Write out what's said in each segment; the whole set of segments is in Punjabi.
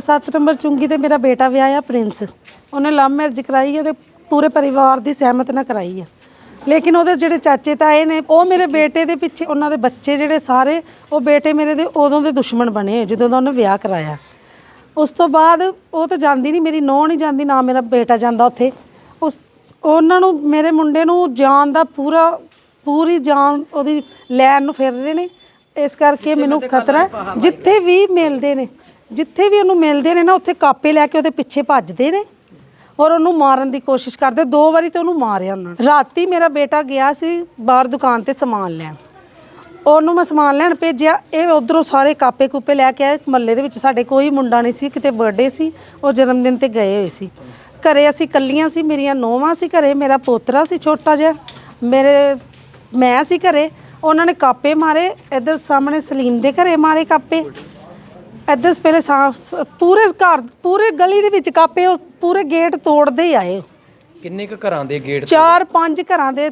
7 ਨੰਬਰ ਚੁੰਗੀ ਤੇ ਮੇਰਾ ਬੇਟਾ ਵਿਆਹਿਆ ਪ੍ਰਿੰਸ। ਉਹਨੇ ਲਵ ਮੈਰਿਜ ਕਰਾਈ ਉਹਦੇ ਪੂਰੇ ਪਰਿਵਾਰ ਦੀ ਸਹਿਮਤ ਨਾਲ ਕਰਾਈ ਆ। ਲੇਕਿਨ ਉਹਦੇ ਜਿਹੜੇ ਚਾਚੇ ਤਾਏ ਨੇ ਉਹ ਮੇਰੇ ਬੇਟੇ ਦੇ ਪਿੱਛੇ ਉਹਨਾਂ ਦੇ ਬੱਚੇ ਜਿਹੜੇ ਸਾਰੇ ਉਹ ਬੇਟੇ ਮੇਰੇ ਦੇ ਉਦੋਂ ਦੇ ਦੁਸ਼ਮਣ ਬਣੇ ਜਦੋਂ ਦਾ ਉਹਨੇ ਵਿਆਹ ਕਰਾਇਆ। ਉਸ ਤੋਂ ਬਾਅਦ ਉਹ ਤਾਂ ਜਾਂਦੀ ਨਹੀਂ ਮੇਰੀ ਨੌਂ ਨਹੀਂ ਜਾਂਦੀ ਨਾ ਮੇਰਾ ਬੇਟਾ ਜਾਂਦਾ ਉੱਥੇ। ਉਸ ਉਹਨਾਂ ਨੂੰ ਮੇਰੇ ਮੁੰਡੇ ਨੂੰ ਜਾਨ ਦਾ ਪੂਰਾ ਪੂਰੀ ਜਾਨ ਉਹਦੀ ਲੈਣ ਨੂੰ ਫਿਰ ਰਹੇ ਨੇ। ਇਸ ਕਰਕੇ ਮੈਨੂੰ ਖਤਰਾ ਹੈ। ਜਿੱਥੇ ਵੀ ਮਿਲਦੇ ਨੇ ਜਿੱਥੇ ਵੀ ਉਹਨੂੰ ਮਿਲਦੇ ਨੇ ਨਾ, ਉੱਥੇ ਕਾਪੇ ਲੈ ਕੇ ਉਹਦੇ ਪਿੱਛੇ ਭੱਜਦੇ ਨੇ ਔਰ ਉਹਨੂੰ ਮਾਰਨ ਦੀ ਕੋਸ਼ਿਸ਼ ਕਰਦੇ। ਦੋ ਵਾਰੀ ਤੇ ਉਹਨੂੰ ਮਾਰਿਆ ਉਹਨਾਂ ਨੇ। ਰਾਤੀ ਮੇਰਾ ਬੇਟਾ ਗਿਆ ਸੀ ਬਾਹਰ ਦੁਕਾਨ ਤੇ ਸਮਾਨ ਲੈਣ। ਉਹਨੂੰ ਮੈਂ ਸਮਾਨ ਲੈਣ ਭੇਜਿਆ। ਇਹ ਉਧਰੋਂ ਸਾਰੇ ਕਾਪੇ ਕੂਪੇ ਲੈ ਕੇ ਆਏ। ਮਹੱਲੇ ਦੇ ਵਿੱਚ ਸਾਡੇ ਕੋਈ ਮੁੰਡਾ ਨਹੀਂ ਸੀ, ਕਿਤੇ ਬਰਥਡੇ ਸੀ। ਉਹ ਜਨਮ ਦਿਨ ਤੇ ਗਏ ਹੋਏ ਸੀ। ਘਰੇ ਅਸੀਂ ਕੱਲੀਆਂ ਸੀ, ਮੇਰੀਆਂ ਨੋਵਾਂ ਸੀ ਘਰੇ, ਮੇਰਾ ਪੋਤਰਾ ਸੀ ਛੋਟਾ ਜਿਹਾ, ਮੇਰੇ, ਮੈਂ ਸੀ ਘਰੇ। ਉਹਨਾਂ ਨੇ ਕਾਪੇ ਮਾਰੇ। ਇੱਧਰ ਸਾਹਮਣੇ ਸਲੀਮ ਦੇ ਘਰੇ ਮਾਰੇ ਕਾਪੇ। ਇੱਧਰ ਪਹਿਲੇ ਸਾਫ਼ ਪੂਰੇ ਘਰ ਪੂਰੇ ਗਲੀ ਦੇ ਵਿੱਚ ਕਾਪੇ ਉਹ ਪੂਰੇ ਗੇਟ ਤੋੜਦੇ ਹੀ ਆਏ। ਕਿੰਨੇ ਕੁ ਘਰਾਂ ਦੇ ਗੇਟ ਚਾਰ ਪੰਜ ਘਰਾਂ ਦੇ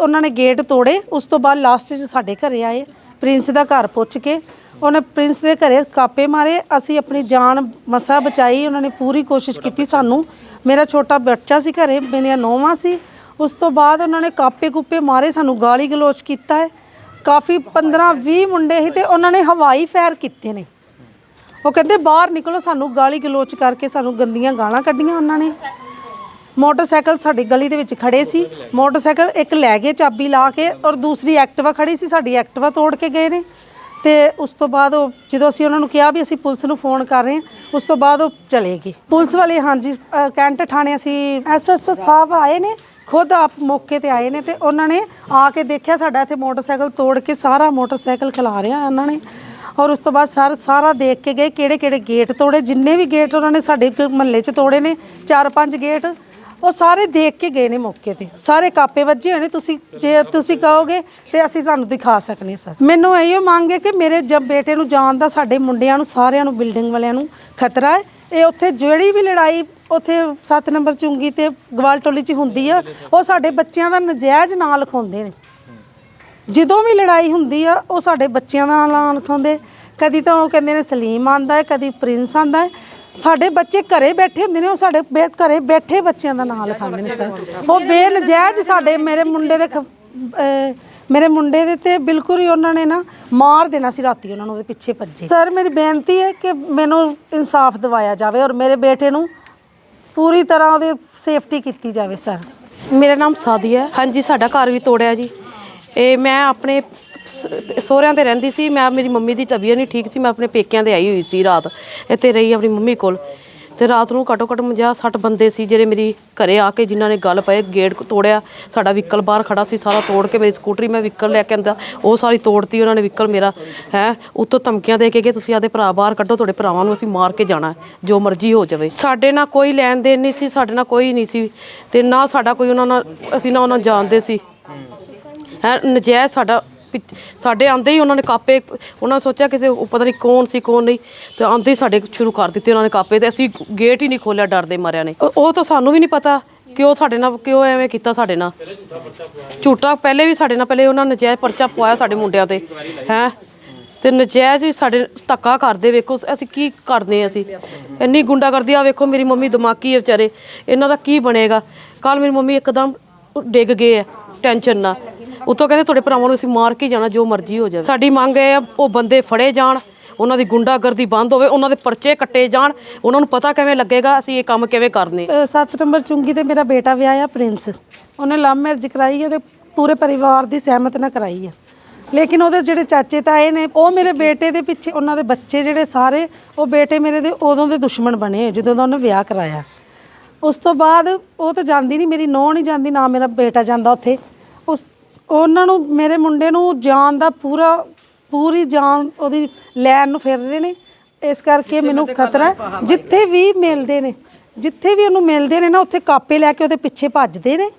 ਉਹਨਾਂ ਨੇ ਗੇਟ ਤੋੜੇ। ਉਸ ਤੋਂ ਬਾਅਦ ਲਾਸਟ 'ਚ ਸਾਡੇ ਘਰੇ ਆਏ। ਪ੍ਰਿੰਸ ਦਾ ਘਰ ਪੁੱਛ ਕੇ ਉਹਨੇ ਪ੍ਰਿੰਸ ਦੇ ਘਰੇ ਕਾਪੇ ਮਾਰੇ। ਅਸੀਂ ਆਪਣੀ ਜਾਨ ਮਸਾ ਬਚਾਈ। ਉਹਨਾਂ ਨੇ ਪੂਰੀ ਕੋਸ਼ਿਸ਼ ਕੀਤੀ ਸਾਨੂੰ। ਮੇਰਾ ਛੋਟਾ ਬੱਚਾ ਸੀ ਘਰੇ ਮੇਰੀਆਂ ਨੌਵਾਂ ਸੀ। ਉਸ ਤੋਂ ਬਾਅਦ ਉਹਨਾਂ ਨੇ ਕਾਪੇ ਕੂਪੇ ਮਾਰੇ ਸਾਨੂੰ ਗਾਲੀ ਗਲੋਚ ਕੀਤਾ ਹੈ। ਕਾਫੀ 15 20 ਮੁੰਡੇ ਸੀ ਤੇ ਉਹਨਾਂ ਨੇ ਹਵਾਈ ਫਾਇਰ ਕੀਤੇ ਨੇ। ਉਹ ਕਹਿੰਦੇ ਬਾਹਰ ਨਿਕਲੋ ਸਾਨੂੰ ਗਾਲੀ ਗਲੋਚ ਕਰਕੇ ਸਾਨੂੰ ਗੰਦੀਆਂ ਗਾਲਾਂ ਕੱਢੀਆਂ ਉਹਨਾਂ ਨੇ। ਮੋਟਰਸਾਈਕਲ ਸਾਡੀ ਗਲੀ ਦੇ ਵਿੱਚ ਖੜੇ ਸੀ। ਮੋਟਰਸਾਈਕਲ ਇੱਕ ਲੈ ਗਏ ਚਾਬੀ ਲਾ ਕੇ ਔਰ ਦੂਸਰੀ ਐਕਟਿਵਾ ਖੜੀ ਸੀ ਸਾਡੀ ਐਕਟਿਵਾ ਤੋੜ ਕੇ ਗਏ ਨੇ। ਤੇ ਉਸ ਤੋਂ ਬਾਅਦ ਉਹ ਜਦੋਂ ਅਸੀਂ ਉਹਨਾਂ ਨੂੰ ਕਿਹਾ ਵੀ ਅਸੀਂ ਪੁਲਿਸ ਨੂੰ ਫੋਨ ਕਰ ਰਹੇ ਹਾਂ ਉਸ ਤੋਂ ਬਾਅਦ ਉਹ ਚਲੇ ਗਏ। ਪੁਲਿਸ ਵਾਲੇ ਹਾਂਜੀ ਅ, ਕੈਂਟ ਥਾਣੇ ਅਸੀਂ ਐਸਐਸਓ ਸਾਹਿਬ ਆਏ ਨੇ ਖੁਦ ਆਪ ਮੌਕੇ ਤੇ ਆਏ ਨੇ ਤੇ ਉਹਨਾਂ ਨੇ ਆ ਕੇ ਦੇਖਿਆ ਸਾਡਾ ਇੱਥੇ ਮੋਟਰਸਾਈਕਲ ਤੋੜ ਕੇ ਸਾਰਾ ਮੋਟਰਸਾਈਕਲ ਖਿਲਾ ਰਿਹਾ ਉਹਨਾਂ ਨੇ। ਔਰ ਉਸ ਤੋਂ ਬਾਅਦ ਸਰ ਸਾਰਾ ਦੇਖ ਕੇ ਗਏ ਕਿਹੜੇ ਕਿਹੜੇ ਗੇਟ ਤੋੜੇ, ਜਿੰਨੇ ਵੀ ਗੇਟ ਉਹਨਾਂ ਨੇ ਸਾਡੇ ਮਹੱਲੇ 'ਚ ਤੋੜੇ ਨੇ, ਚਾਰ ਪੰਜ ਗੇਟ। ਉਹ ਸਾਰੇ ਦੇਖ ਕੇ ਗਏ ਨੇ ਮੌਕੇ ਤੇ। ਸਾਰੇ ਕਾਪੇ ਵੱਜੇ ਹੋਏ ਨੇ, ਤੁਸੀਂ ਜੇ ਤੁਸੀਂ ਕਹੋਗੇ ਤੇ ਅਸੀਂ ਤੁਹਾਨੂੰ ਦਿਖਾ ਸਕਨੇ ਸਰ। ਮੈਨੂੰ ਇਹੋ ਮੰਗ ਹੈ ਕਿ ਮੇਰੇ ਜਬ ਬੇਟੇ ਨੂੰ ਜਾਣ ਦਾ, ਸਾਡੇ ਮੁੰਡਿਆਂ ਨੂੰ, ਸਾਰਿਆਂ ਨੂੰ, ਬਿਲਡਿੰਗ ਵਾਲਿਆਂ ਨੂੰ ਖਤਰਾ ਹੈ। ਇਹ ਉੱਥੇ ਜਿਹੜੀ ਵੀ ਲੜਾਈ ਉੱਥੇ 7 ਨੰਬਰ ਚੁੰਗੀ ਤੇ ਗਵਾਲ ਟੋਲੀ 'ਚ ਹੁੰਦੀ ਆ, ਉਹ ਸਾਡੇ ਬੱਚਿਆਂ ਦਾ ਨਜਾਇਜ਼ ਨਾਂ ਲਿਖਾਉਂਦੇ ਨੇ। ਜਦੋਂ ਵੀ ਲੜਾਈ ਹੁੰਦੀ ਆ, ਉਹ ਸਾਡੇ ਬੱਚਿਆਂ ਦਾ ਨਾਂ ਲਿਖਾਉਂਦੇ ਕਦੀ ਤਾਂ ਉਹ ਕਹਿੰਦੇ ਨੇ ਸਲੀਮ ਆਂਦਾ ਹੈ, ਕਦੀ ਪ੍ਰਿੰਸ ਆਂਦਾ ਹੈ। ਸਾਡੇ ਬੱਚੇ ਘਰੇ ਬੈਠੇ ਹੁੰਦੇ ਨੇ, ਉਹ ਸਾਡੇ ਬੇ- ਘਰੇ ਬੈਠੇ ਬੱਚਿਆਂ ਦਾ ਨਾਂ ਲਿਖਾਉਂਦੇ ਨੇ ਸਰ। ਉਹ ਬੇਨਜਾਇਜ਼ ਸਾਡੇ ਮੇਰੇ ਮੁੰਡੇ ਦੇ ਖ- ਅਹ, ਮੇਰੇ ਮੁੰਡੇ ਦੇ ਤੇ ਬਿਲਕੁਲ ਹੀ ਉਹਨਾਂ ਨੇ ਨਾ ਮਾਰ ਦੇਣਾ ਸੀ ਰਾਤੀ ਉਹਨਾਂ ਨੂੰ ਉਹਦੇ ਪਿੱਛੇ ਭੱਜੇ। ਸਰ, ਮੇਰੀ ਬੇਨਤੀ ਹੈ ਕਿ ਮੈਨੂੰ ਇਨਸਾਫ ਦਿਵਾਇਆ ਜਾਵੇ ਔਰ ਮੇਰੇ ਬੇਟੇ ਨੂੰ ਪੂਰੀ ਤਰ੍ਹਾਂ ਉਹਦੀ ਸੇਫਟੀ ਕੀਤੀ ਜਾਵੇ ਸਰ। ਮੇਰਾ ਨਾਮ ਸਾਦੀ ਹੈ। ਹਾਂਜੀ, ਸਾਡਾ ਘਰ ਵੀ ਤੋੜਿਆ ਜੀ। ਇਹ ਮੈਂ ਆਪਣੇ ਸ- ਸਹੁਰਿਆਂ ਤੇ ਰਹਿੰਦੀ ਸੀ ਮੈਂ ਮੇਰੀ ਮੰਮੀ ਦੀ ਤਬੀਅਤ ਨਹੀਂ ਠੀਕ ਸੀ ਮੈਂ ਆਪਣੇ ਪੇਕਿਆਂ ਤੇ ਆਈ ਹੋਈ ਸੀ ਰਾਤ। ਇੱਥੇ ਰਹੀ ਆਪਣੀ ਮੰਮੀ ਕੋਲ। ਤੇ ਰਾਤ ਨੂੰ ਘੱਟੋ ਘੱਟ 50 60 ਬੰਦੇ ਸੀ ਜਿਹੜੇ ਮੇਰੀ ਘਰੇ ਆ ਕੇ ਜਿਨ੍ਹਾਂ ਨੇ ਗੱਲ ਪਏ ਗੇਟ ਤੋੜਿਆ। ਸਾਡਾ ਵਹੀਕਲ ਬਾਹਰ ਖੜਾ ਸੀ ਸਾਰਾ ਤੋੜ ਕੇ ਮੇਰੀ ਸਕੂਟਰੀ ਮੈਂ ਵਹੀਕਲ ਲੈ ਕੇ ਆਂਦਾ। ਉਹ ਸਾਰੀ ਤੋੜਤੀ ਉਹਨਾਂ ਨੇ ਵਹੀਕਲ ਮੇਰਾ। ਹੈ ਉੱਤੋਂ ਧਮਕੀਆਂ ਦੇ ਕੇ ਗਏ ਤੁਸੀਂ ਆਦੇ ਭਰਾ ਬਾਹਰ ਕੱਢੋ ਤੁਹਾਡੇ ਭਰਾਵਾਂ ਨੂੰ ਅਸੀਂ ਮਾਰ ਕੇ ਜਾਣਾ ਹੈ, ਜੋ ਮਰਜ਼ੀ ਹੋ ਜਾਵੇ। ਸਾਡੇ ਨਾਲ ਕੋਈ ਲੈਣ ਦੇਣ ਨਹੀਂ ਸੀ ਸਾਡੇ ਨਾਲ ਕੋਈ ਨਹੀਂ ਸੀ। ਤੇ ਨਾ ਸਾਡਾ ਕੋਈ ਉਹਨਾਂ ਨਾਲ ਅਸੀਂ ਨਾ ਉਹਨਾਂ ਨੂੰ ਜਾਣਦੇ ਸੀ। ਹੈ, ਨਜਾਇਜ਼ ਸਾਡਾ ਪਿੱਛ- ਸਾਡੇ ਆਂਦੇ ਹੀ ਉਹਨਾਂ ਨੇ ਕਾਪੇ, ਉਹਨਾਂ ਨੇ ਸੋਚਿਆ ਕਿਸੇ ਉਹ ਪਤਾ ਨਹੀਂ ਕੌਣ ਸੀ, ਕੌਣ ਨਹੀਂ, ਤੇ ਆਂਦੇ ਹੀ ਸਾਡੇ ਸ਼ੁਰੂ ਕਰ ਦਿੱਤੇ ਉਹਨਾਂ ਨੇ ਕਾਪੇ ਤੇ, ਅਸੀਂ ਗੇਟ ਹੀ ਨਹੀਂ ਖੋਲਿਆ ਡਰਦੇ ਮਾਰਿਆਂ ਨੇ। ਉਹ- ਉਹ ਤਾਂ ਸਾਨੂੰ ਵੀ ਨਹੀਂ ਪਤਾ ਕਿ ਉਹ ਸਾਡੇ ਨਾਲ, ਕਿਉਂ ਐਵੇਂ ਕੀਤਾ ਸਾਡੇ ਨਾਲ। ਝੂਠਾ ਪਹਿਲੇ ਵੀ ਸਾਡੇ ਨਾਲ, ਪਹਿਲੇ ਉਹਨਾਂ ਨੇ ਨਜਾਇਜ਼ ਪਰਚਾ ਪਵਾਇਆ ਸਾਡੇ ਮੁੰਡਿਆਂ ਤੇ, ਹੈ। ਤੇ ਨਜਾਇਜ਼ ਹੀ ਸਾਡੇ ਧੱਕਾ ਕਰਦੇ ਵੇਖੋ, ਅਸੀਂ ਕੀ ਕਰਦੇ ਹਾਂ ਅਸੀਂ। ਇੰਨੀ ਗੁੰਡਾਗਰਦੀ ਆ ਵੇਖੋ ਮੇਰੀ ਮੰਮੀ ਦਿਮਾਗੀ ਹੈ ਵਿਚਾਰੇ, ਇਹਨਾਂ ਦਾ ਕੀ ਬਣੇਗਾ। ਕੱਲ ਮੇਰੀ ਮੰਮੀ ਇੱਕਦਮ ਡਿੱਗ ਗਏ ਆ। ਟੈਨਸ਼ਨ ਨਾ ਉਤੋਂ ਕਹਿੰਦੇ ਤੁਹਾਡੇ ਭਰਾਵਾਂ ਨੂੰ ਅਸੀਂ ਮਾਰ ਕੇ ਜਾਣਾ, ਜੋ ਮਰਜ਼ੀ ਹੋ ਜਾਵੇ। ਸਾਡੀ ਮੰਗ ਇਹ ਆ, ਉਹ ਬੰਦੇ ਫੜੇ ਜਾਣ, ਉਹਨਾਂ ਦੀ ਗੁੰਡਾਗਰਦੀ ਬੰਦ ਹੋਵੇ, ਉਹਨਾਂ ਦੇ ਪਰਚੇ ਕੱਟੇ ਜਾਣ, ਉਹਨਾਂ ਨੂੰ ਪਤਾ ਕਿਵੇਂ ਲੱਗੇਗਾ, ਅਸੀਂ ਇਹ ਕੰਮ ਕਿਵੇਂ ਕਰਨੇ। 7 ਨੰਬਰ ਚੁੰਗੀ ਤੇ ਮੇਰਾ ਬੇਟਾ ਵਿਆਹਿਆ ਪ੍ਰਿੰਸ। ਉਹਨੇ ਲਵ ਮੈਰਿਜ ਕਰਾਈ ਉਹਦੇ ਪੂਰੇ ਪਰਿਵਾਰ ਦੀ ਸਹਿਮਤ ਨਾਲ ਕਰਾਈ ਆ। ਲੇਕਿਨ ਉਹਦੇ ਜਿਹੜੇ ਚਾਚੇ ਤਾਏ ਨੇ, ਉਹ ਮੇਰੇ ਬੇਟੇ ਦੇ ਪਿੱਛੇ, ਉਹਨਾਂ ਦੇ ਬੱਚੇ ਜਿਹੜੇ ਸਾਰੇ, ਉਹ ਬੇਟੇ ਮੇਰੇ ਦੇ ਉਦੋਂ ਦੇ ਦੁਸ਼ਮਣ ਬਣੇ ਜਦੋਂ ਦਾ ਉਹਨੇ ਵਿਆਹ ਕਰਾਇਆ। ਉਸ ਤੋਂ ਬਾਅਦ ਉਹ ਤਾਂ ਜਾਂਦੀ ਨਹੀਂ, ਮੇਰੀ ਨੌਂ ਨਹੀਂ ਜਾਂਦੀ, ਨਾ ਮੇਰਾ ਬੇਟਾ ਜਾਂਦਾ ਉੱਥੇ। ਉਸ ਉਹਨਾਂ ਨੂੰ ਮੇਰੇ ਮੁੰਡੇ ਨੂੰ ਜਾਨ ਦਾ ਪੂਰਾ ਪੂਰੀ ਜਾਨ ਉਹਦੀ ਲੈਣ ਨੂੰ ਫਿਰ ਰਹੇ ਨੇ। ਇਸ ਕਰਕੇ ਮੈਨੂੰ ਖਤਰਾ ਹੈ। ਜਿੱਥੇ ਵੀ ਮਿਲਦੇ ਨੇ ਜਿੱਥੇ ਵੀ ਉਹਨੂੰ ਮਿਲਦੇ ਨੇ ਨਾ ਉੱਥੇ ਕਾਪੇ ਲੈ ਕੇ ਉਹਦੇ ਪਿੱਛੇ ਭੱਜਦੇ ਨੇ।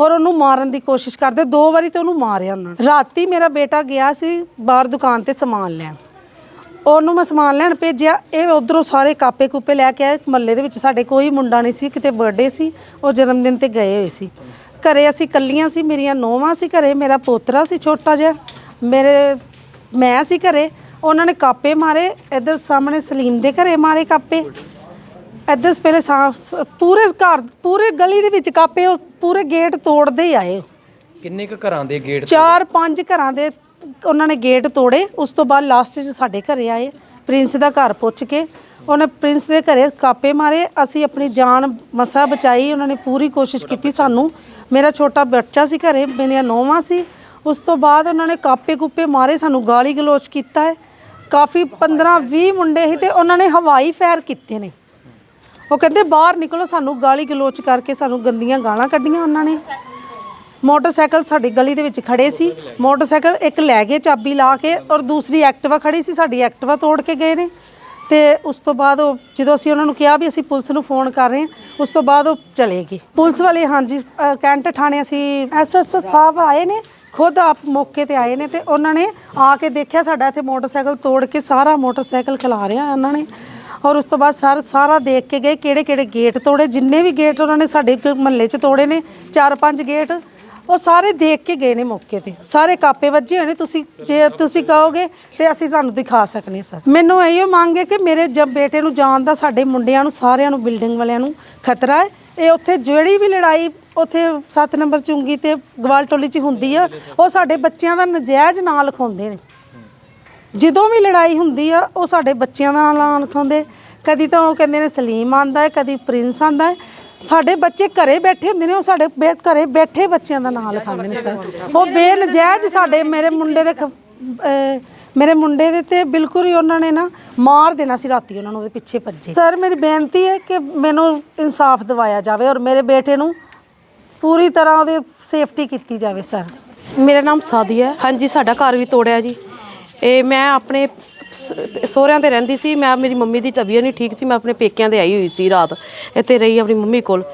ਔਰ ਉਹਨੂੰ ਮਾਰਨ ਦੀ ਕੋਸ਼ਿਸ਼ ਕਰਦੇ। ਦੋ ਵਾਰੀ ਤੇ ਉਹਨੂੰ ਮਾਰਿਆ ਉਹਨਾਂ ਨੇ। ਰਾਤੀ ਮੇਰਾ ਬੇਟਾ ਗਿਆ ਸੀ ਬਾਹਰ ਦੁਕਾਨ ਤੇ ਸਮਾਨ ਲੈਣ। ਉਹਨੂੰ ਮੈਂ ਸਮਾਨ ਲੈਣ ਭੇਜਿਆ। ਇਹ ਉਧਰੋਂ ਸਾਰੇ ਕਾਪੇ ਕੂਪੇ ਲੈ ਕੇ ਆਏ। ਮਹੱਲੇ ਦੇ ਵਿੱਚ ਸਾਡੇ ਕੋਈ ਮੁੰਡਾ ਨਹੀਂ ਸੀ ਕਿਤੇ ਬਰਥਡੇ ਸੀ। ਉਹ ਜਨਮ ਦਿਨ ਤੇ ਗਏ ਹੋਏ ਸੀ। ਘਰੇ ਅਸੀਂ ਕੱਲੀਆਂ ਸੀ ਮੇਰੀਆਂ ਨੌਵਾਂ ਸੀ ਘਰੇ ਮੇਰਾ ਪੋਤਰਾ ਸੀ ਛੋਟਾ ਜਿਹਾ ਮੇਰੇ ਮੈਂ ਸੀ ਘਰੇ ਉਹਨਾਂ ਨੇ ਕਾਪੇ ਮਾਰੇ ਇੱਧਰ ਸਾਹਮਣੇ ਸਲੀਮ ਦੇ ਘਰੇ ਮਾਰੇ ਕਾਪੇ ਇੱਧਰ ਪਹਿਲੇ ਸਾਫ਼ ਪੂਰੇ ਘਰ ਪੂਰੇ ਗਲੀ ਦੇ ਵਿੱਚ ਕਾਪੇ ਉਹ ਪੂਰੇ ਗੇਟ ਤੋੜਦੇ ਹੀ ਆਏ। ਕਿੰਨੇ ਕੁ ਘਰਾਂ ਦੇ ਗੇਟ ਚਾਰ ਪੰਜ ਘਰਾਂ ਦੇ ਉਹਨਾਂ ਨੇ ਗੇਟ ਤੋੜੇ ਉਸ ਤੋਂ ਬਾਅਦ ਲਾਸਟ 'ਚ ਸਾਡੇ ਘਰੇ ਆਏ ਪ੍ਰਿੰਸ ਦਾ ਘਰ ਪੁੱਛ ਕੇ ਉਹਨੇ ਪ੍ਰਿੰਸ ਦੇ ਘਰੇ ਕਾਪੇ ਮਾਰੇ ਅਸੀਂ ਆਪਣੀ ਜਾਨ ਮਸਾ ਬਚਾਈ ਉਹਨਾਂ ਨੇ ਪੂਰੀ ਕੋਸ਼ਿਸ਼ ਕੀਤੀ ਸਾਨੂੰ। ਮੇਰਾ ਛੋਟਾ ਬੱਚਾ ਸੀ ਘਰੇ ਮੇਰੀਆਂ ਨੌਵਾਂ ਸੀ। ਉਸ ਤੋਂ ਬਾਅਦ ਉਹਨਾਂ ਨੇ ਕਾਪੇ ਕੁੱਪੇ ਮਾਰੇ ਸਾਨੂੰ ਗਾਲੀ ਗਲੋਚ ਕੀਤਾ ਹੈ। ਕਾਫੀ 15 20 ਮੁੰਡੇ ਸੀ ਤੇ ਉਹਨਾਂ ਨੇ ਹਵਾਈ ਫਾਇਰ ਕੀਤੇ ਨੇ। ਉਹ ਕਹਿੰਦੇ ਬਾਹਰ ਨਿਕਲੋ ਸਾਨੂੰ ਗਾਲੀ ਗਲੋਚ ਕਰਕੇ ਸਾਨੂੰ ਗੰਦੀਆਂ ਗਾਲਾਂ ਕੱਢੀਆਂ ਉਹਨਾਂ ਨੇ। ਮੋਟਰਸਾਈਕਲ ਸਾਡੀ ਗਲੀ ਦੇ ਵਿੱਚ ਖੜੇ ਸੀ। ਮੋਟਰਸਾਈਕਲ ਇੱਕ ਲੈ ਗਏ ਚਾਬੀ ਲਾ ਕੇ ਔਰ ਦੂਸਰੀ ਐਕਟਿਵਾ ਖੜੀ ਸੀ ਸਾਡੀ ਐਕਟਿਵਾ ਤੋੜ ਕੇ ਗਏ ਨੇ। ਤੇ ਉਸ ਤੋਂ ਬਾਅਦ ਉਹ ਜਦੋਂ ਅਸੀਂ ਉਹਨਾਂ ਨੂੰ ਕਿਹਾ ਵੀ ਅਸੀਂ ਪੁਲਿਸ ਨੂੰ ਫੋਨ ਕਰ ਰਹੇ ਹਾਂ ਉਸ ਤੋਂ ਬਾਅਦ ਉਹ ਚਲੇ ਗਏ ਪੁਲਿਸ ਵਾਲੇ ਹਾਂਜੀ ਅ, ਕੈਂਟ ਥਾਣੇ ਅਸੀਂ ਐਸਐਸਓ ਸਾਹਿਬ ਆਏ ਨੇ ਖੁਦ ਆਪ ਮੌਕੇ ਤੇ ਆਏ ਨੇ ਤੇ ਉਹਨਾਂ ਨੇ ਆ ਕੇ ਦੇਖਿਆ ਸਾਡਾ ਇੱਥੇ ਮੋਟਰਸਾਈਕਲ ਤੋੜ ਕੇ ਸਾਰਾ ਮੋਟਰਸਾਈਕਲ ਖਿਲਾ ਰਿਹਾ ਉਹਨਾਂ ਨੇ। ਔਰ ਉਸ ਤੋਂ ਬਾਅਦ ਸਾਰ ਸਾਰਾ ਦੇਖ ਕੇ ਗਏ ਕਿਹੜੇ ਕਿਹੜੇ ਗੇਟ ਤੋੜੇ ਜਿੰਨੇ ਵੀ ਗੇਟ ਉਹਨਾਂ ਨੇ ਸਾਡੇ ਮਹੱਲੇ 'ਚ ਤੋੜੇ ਨੇ ਚਾਰ ਪੰਜ ਗੇਟ ਉਹ ਸਾਰੇ ਦੇਖ ਕੇ ਗਏ ਨੇ ਮੌਕੇ ਤੇ। ਸਾਰੇ ਕਾਪੇ ਵੱਜੇ ਹੋਏ ਨੇ, ਤੁਸੀਂ ਜੇ ਤੁਸੀਂ ਕਹੋਗੇ ਤੇ ਅਸੀਂ ਤੁਹਾਨੂੰ ਦਿਖਾ ਸਕਨੇ ਸਰ। ਮੈਨੂੰ ਇਹੀ ਮੰਗ ਹੈ ਕਿ ਮੇਰੇ ਜਬ ਬੇਟੇ ਨੂੰ ਜਾਣ ਦਾ, ਸਾਡੇ ਮੁੰਡਿਆਂ ਨੂੰ, ਸਾਰਿਆਂ ਨੂੰ, ਬਿਲਡਿੰਗ ਵਾਲਿਆਂ ਨੂੰ ਖਤਰਾ ਹੈ। ਇਹ ਉੱਥੇ ਜਿਹੜੀ ਵੀ ਲੜਾਈ ਉੱਥੇ 7 ਨੰਬਰ ਚੁੰਗੀ ਤੇ ਗਵਾਲ ਟੋਲੀ 'ਚ ਹੁੰਦੀ ਆ, ਉਹ ਸਾਡੇ ਬੱਚਿਆਂ ਦਾ ਨਜਾਇਜ਼ ਨਾਂ ਲਿਖਾਉਂਦੇ ਨੇ। ਜਦੋਂ ਵੀ ਲੜਾਈ ਹੁੰਦੀ ਆ, ਉਹ ਸਾਡੇ ਬੱਚਿਆਂ ਦਾ ਨਾਂ ਲਿਖਾਉਂਦੇ। ਕਦੀ ਤਾਂ ਉਹ ਕਹਿੰਦੇ ਨੇ ਸਲੀਮ ਆਂਦਾ ਹੈ, ਕਦੀ ਪ੍ਰਿੰਸ ਆਂਦਾ ਹੈ। ਸਾਡੇ ਬੱਚੇ ਘਰੇ ਬੈਠੇ ਹੁੰਦੇ ਨੇ, ਉਹ ਸਾਡੇ ਬੇ- ਘਰੇ ਬੈਠੇ ਬੱਚਿਆਂ ਦਾ ਨਾਂ ਲਿਖਾਉਂਦੇ ਨੇ ਸਰ। ਉਹ ਬੇਨਜਾਇਜ਼ ਸਾਡੇ ਮੇਰੇ ਮੁੰਡੇ ਦੇ ਖ- ਅਹ, ਮੇਰੇ ਮੁੰਡੇ ਦੇ ਤੇ ਬਿਲਕੁਲ ਹੀ ਉਹਨਾਂ ਨੇ ਨਾ ਮਾਰ ਦੇਣਾ ਸੀ ਰਾਤੀ ਉਹਨਾਂ ਨੂੰ ਉਹਦੇ ਪਿੱਛੇ ਭੱਜੇ। ਸਰ, ਮੇਰੀ ਬੇਨਤੀ ਹੈ ਕਿ ਮੈਨੂੰ ਇਨਸਾਫ ਦਿਵਾਇਆ ਜਾਵੇ ਔਰ ਮੇਰੇ ਬੇਟੇ ਨੂੰ ਪੂਰੀ ਤਰ੍ਹਾਂ ਉਹਦੀ ਸੇਫਟੀ ਕੀਤੀ ਜਾਵੇ ਸਰ। ਮੇਰਾ ਨਾਮ ਸਾਦੀਆ ਹੈ। ਹਾਂਜੀ, ਸਾਡਾ ਘਰ ਵੀ ਤੋੜਿਆ ਜੀ। ਇਹ ਮੈਂ ਆਪਣੇ ਸਹੁਰਿਆਂ ਤੇ ਰਹਿੰਦੀ ਸੀ, ਮੈਂ ਮੇਰੀ ਮੰਮੀ ਦੀ ਤਬੀਅਤ ਨਹੀਂ ਠੀਕ ਸੀ, ਮੈਂ ਆਪਣੇ ਪੇਕਿਆਂ 'ਤੇ ਆਈ ਹੋਈ ਸੀ ਰਾਤ। ਇੱਥੇ ਰਹੀ ਆਪਣੀ ਮੰਮੀ ਕੋਲ।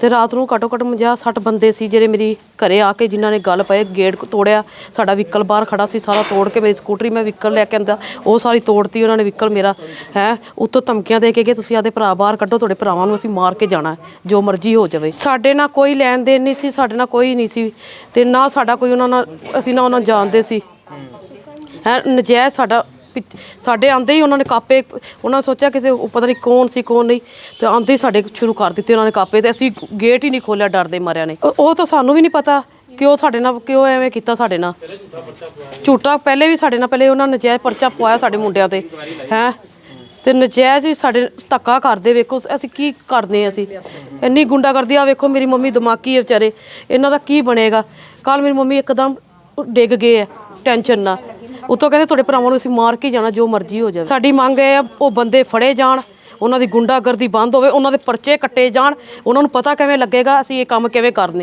ਤੇ ਰਾਤ ਨੂੰ ਘੱਟੋ ਘੱਟ 50 60 ਬੰਦੇ ਸੀ ਜਿਹੜੇ ਮੇਰੀ ਘਰੇ ਆ ਕੇ ਜਿਨ੍ਹਾਂ ਨੇ ਗੱਲ ਪਏ, ਗੇਟ ਤੋੜਿਆ। ਸਾਡਾ ਵਹੀਕਲ ਬਾਹਰ ਖੜਾ ਸੀ, ਸਾਰਾ ਤੋੜ ਕੇ ਮੇਰੀ ਸਕੂਟਰੀ ਮੈਂ ਵਹੀਕਲ ਲੈ ਕੇ ਆਂਦਾ, ਉਹ ਸਾਰੀ ਤੋੜਤੀ ਉਹਨਾਂ ਨੇ ਵਹੀਕਲ ਮੇਰਾ। ਹੈ, ਉੱਤੋਂ ਧਮਕੀਆਂ ਦੇ ਕੇ ਗਏ, ਤੁਸੀਂ ਆਦੇ ਭਰਾ ਬਾਹਰ ਕੱਢੋ, ਤੁਹਾਡੇ ਭਰਾਵਾਂ ਨੂੰ ਅਸੀਂ ਮਾਰ ਕੇ ਜਾਣਾ, ਜੋ ਮਰਜ਼ੀ ਹੋ ਜਾਵੇ। ਸਾਡੇ ਨਾਲ ਕੋਈ ਲੈਣ ਦੇਣ ਨਹੀਂ ਸੀ, ਸਾਡੇ ਨਾਲ ਕੋਈ ਨਹੀਂ ਸੀ। ਤੇ ਨਾ ਸਾਡਾ ਕੋਈ ਉਹਨਾਂ ਨਾਲ, ਅਸੀਂ ਨਾ ਉਹਨਾਂ ਜਾਣਦੇ ਸੀ। ਹੈ, ਨਜਾਇਜ਼ ਸਾਡਾ ਪਿੱਛ- ਸਾਡੇ ਆਂਦੇ ਹੀ ਉਹਨਾਂ ਨੇ ਕਾਪੇ, ਉਹਨਾਂ ਨੇ ਸੋਚਿਆ ਕਿਸੇ ਉਹ ਪਤਾ ਨਹੀਂ ਕੌਣ ਸੀ, ਕੌਣ ਨਹੀਂ, ਤੇ ਆਂਦੇ ਹੀ ਸਾਡੇ ਸ਼ੁਰੂ ਕਰ ਦਿੱਤੇ ਉਹਨਾਂ ਨੇ ਕਾਪੇ ਤੇ ਅਸੀਂ ਗੇਟ ਹੀ ਨਹੀਂ ਖੋਲਿਆ ਡਰਦੇ ਮਾਰਿਆਂ ਨੇ। ਉਹ- ਉਹ ਤਾਂ ਸਾਨੂੰ ਵੀ ਨਹੀਂ ਪਤਾ ਕਿ ਉਹ ਸਾਡੇ ਨਾਲ ਕਿਉਂ ਐਵੇਂ ਕੀਤਾ ਸਾਡੇ ਨਾਲ। ਝੂਠਾ ਪਹਿਲੇ ਵੀ ਸਾਡੇ ਨਾਲ, ਪਹਿਲੇ ਉਹਨਾਂ ਨੇ ਨਜਾਇਜ਼ ਪਰਚਾ ਪਵਾਇਆ ਸਾਡੇ ਮੁੰਡਿਆਂ ਤੇ, ਹੈ? ਤੇ ਨਜਾਇਜ਼ ਹੀ ਸਾਡੇ ਧੱਕਾ ਕਰਦੇ ਵੇਖੋ, ਅਸੀਂ ਕੀ ਕਰਦੇ ਹਾਂ ਅਸੀਂ? ਇੰਨੀ ਗੁੰਡਾਗਰਦੀ ਆ ਵੇਖੋ ਮੇਰੀ ਮੰਮੀ ਦਿਮਾਗੀ ਹੈ ਵਿਚਾਰੇ, ਇਹਨਾਂ ਦਾ ਕੀ ਬਣੇਗਾ? ਕੱਲ ਮੇਰੀ ਮੰਮੀ ਇੱਕਦਮ ਡਿੱਗ ਗਏ ਆ ਟੈਨਸ਼ਨ ਨਾਲ। ਉਤੋਂ ਕਹਿੰਦੇ ਤੁਹਾਡੇ ਭਰਾਵਾਂ ਨੂੰ ਅਸੀਂ ਮਾਰ ਕੇ ਜਾਣਾ, ਜੋ ਮਰਜ਼ੀ ਹੋ ਜਾਵੇ। ਸਾਡੀ ਮੰਗ ਇਹ ਆ, ਉਹ ਬੰਦੇ ਫੜੇ ਜਾਣ, ਉਹਨਾਂ ਦੀ ਗੁੰਡਾਗਰਦੀ ਬੰਦ ਹੋਵੇ, ਉਹਨਾਂ ਦੇ ਪਰਚੇ ਕੱਟੇ ਜਾਣ, ਉਹਨਾਂ ਨੂੰ ਪਤਾ ਕਿਵੇਂ ਲੱਗੇਗਾ, ਅਸੀਂ ਇਹ ਕੰਮ ਕਿਵੇਂ ਕਰਨੇ।